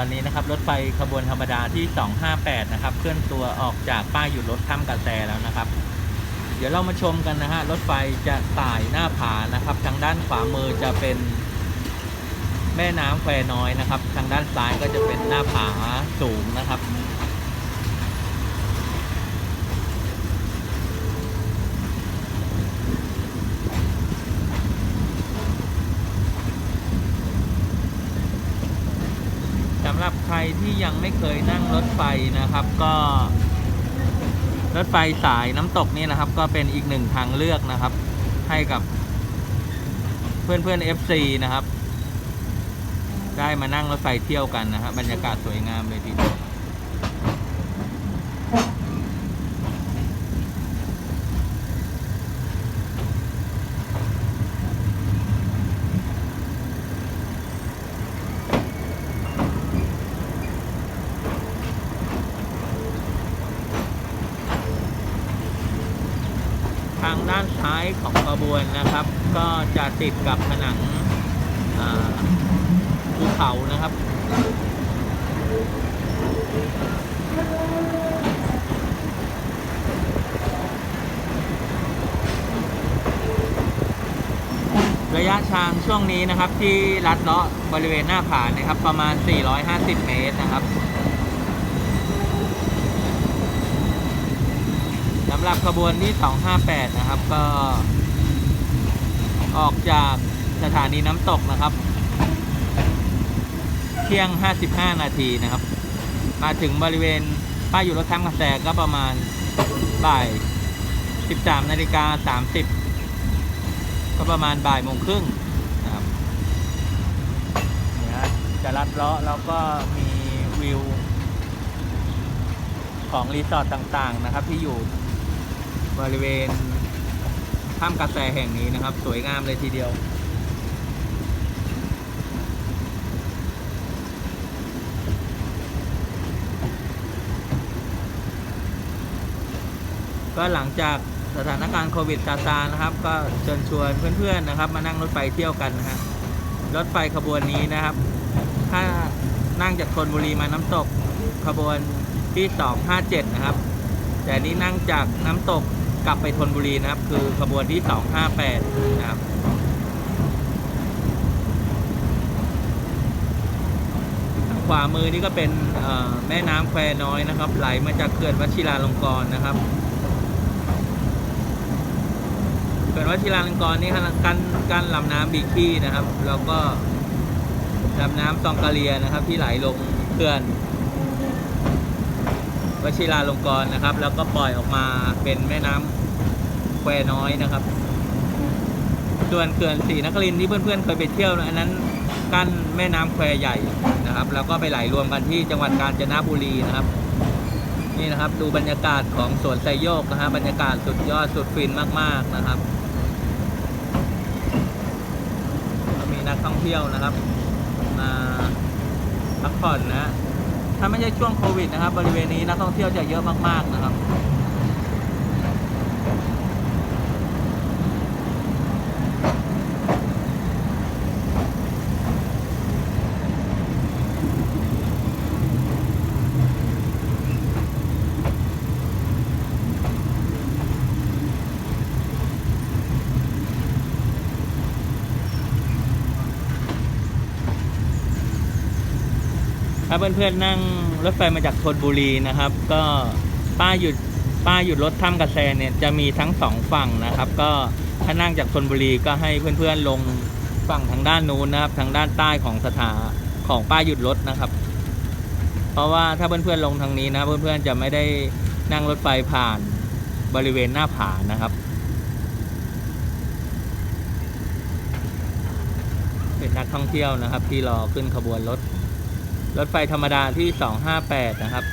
อนนี้นะครับรถไฟขบวนธรรมดาที่ 258 นะครับ เคลื่อนตัวออกจากป้ายหยุดรถถ้ำกระแสแล้วนะครับ เดี๋ยวเรามาชมกันนะฮะรถไฟจะไต่หน้าผานะครับ ทางด้านขวามือจะเป็นแม่น้ำแควน้อยนะครับ ทางด้านซ้ายก็จะเป็นหน้าผาสูงนะครับ หรับใครที่ยังไม่เคยนั่งรถไฟนะครับ ก็รถไฟสายน้ำตกนี่นะครับ ก็เป็นอีกหนึ่งทางเลือกนะครับ ให้กับเพื่อนเพื่อนๆ FC นะครับ ได้มานั่งรถไฟเที่ยวกันนะครับบรรยากาศสวยงามเลยทีเดียว ด้านซ้ายของขบวนนะครับ ก็จะติดกับผนังภูเขานะครับระยะทางช่วงนี้นะครับที่ลัดเลาะบริเวณหน้าผานะครับประมาณ 450 เมตรนะครับ สำหรับขบวนที่ 258 นะครับ ก็ ออกจากสถานีน้ำตกนะครับ เที่ยง 55 นาทีนะครับ มาถึงบริเวณป้ายอยู่รถถ้ำกระแสก็ประมาณบ่าย 13 นาฬิกา 30 ก็ประมาณบ่ายโมงครึ่งนะครับเนี่ยจะลัดเลาะแล้วก็มีวิวของรีสอร์ทต่างๆนะครับที่อยู่ บริเวณถ้ำกระแสแห่งนี้นะครับ สวยงามเลยทีเดียว ก็หลังจากสถานการณ์โควิดซาซานะครับ ก็เชิญชวนเพื่อนๆนะครับ มานั่งรถไฟเที่ยวกันนะฮะรถไฟขบวนนี้นะครับ ถ้านั่งจากธนบุรีมาน้ำตกขบวนที่ 257 นะครับ แต่นี้นั่งจากน้ำตก กลับไปธนบุรีนะครับ คือขบวนที่ 258 นะครับขวามือนี่ก็เป็นแม่น้ำแควน้อยนะครับ ไหลมาจากเขื่อนวชิราลงกรณ์นะครับเขื่อนวชิราลงกรณ์นี่กั้นกั้นลำน้ำบีขี้นะครับ แล้วก็ลำน้ำซองกาเลียนะครับ ที่ไหลลงเขื่อน ชิราลงกรณ์นะครับ แล้วก็ปล่อยออกมาเป็นแม่น้ำแควน้อยนะครับ ส่วนเขื่อนศรีนครินที่เพื่อนๆเคยไปเที่ยวนะอันนั้นกั้นแม่น้ำแควใหญ่นะครับ แล้วก็ไปไหลรวมกันที่จังหวัดกาญจนบุรีนะครับ นี่นะครับดูบรรยากาศของสวนไซโยกนะฮะบรรยากาศสุดยอดสุดฟินมากๆนะครับมีนักท่องเที่ยวนะครับมาพักผ่อนนะ ถ้าไม่ใช่ช่วงโควิดนะครับ บริเวณนี้นักท่องเที่ยวจะเยอะมากๆนะครับ ถ้าเพื่อนๆนั่งรถไฟมาจากธนบุรีนะครับ ก็ป้ายหยุดป้ายหยุดรถถ้ำกระแสเนี่ยจะมีทั้งสองฝั่งนะครับ ก็ถ้านั่งจากธนบุรีก็ให้เพื่อนๆลงฝั่งทางด้านนู้นนะครับ ทางด้านใต้ของสถาของป้ายหยุดรถนะครับ เพราะว่าถ้าเพื่อนๆลงทางนี้นะเพื่อนๆจะไม่ได้นั่งรถไฟผ่านบริเวณหน้าผานะครับเป็นนักท่องเที่ยวนะครับ ที่รอขึ้นขบวนรถ รถไฟธรรมดาที่ 258 นะครับ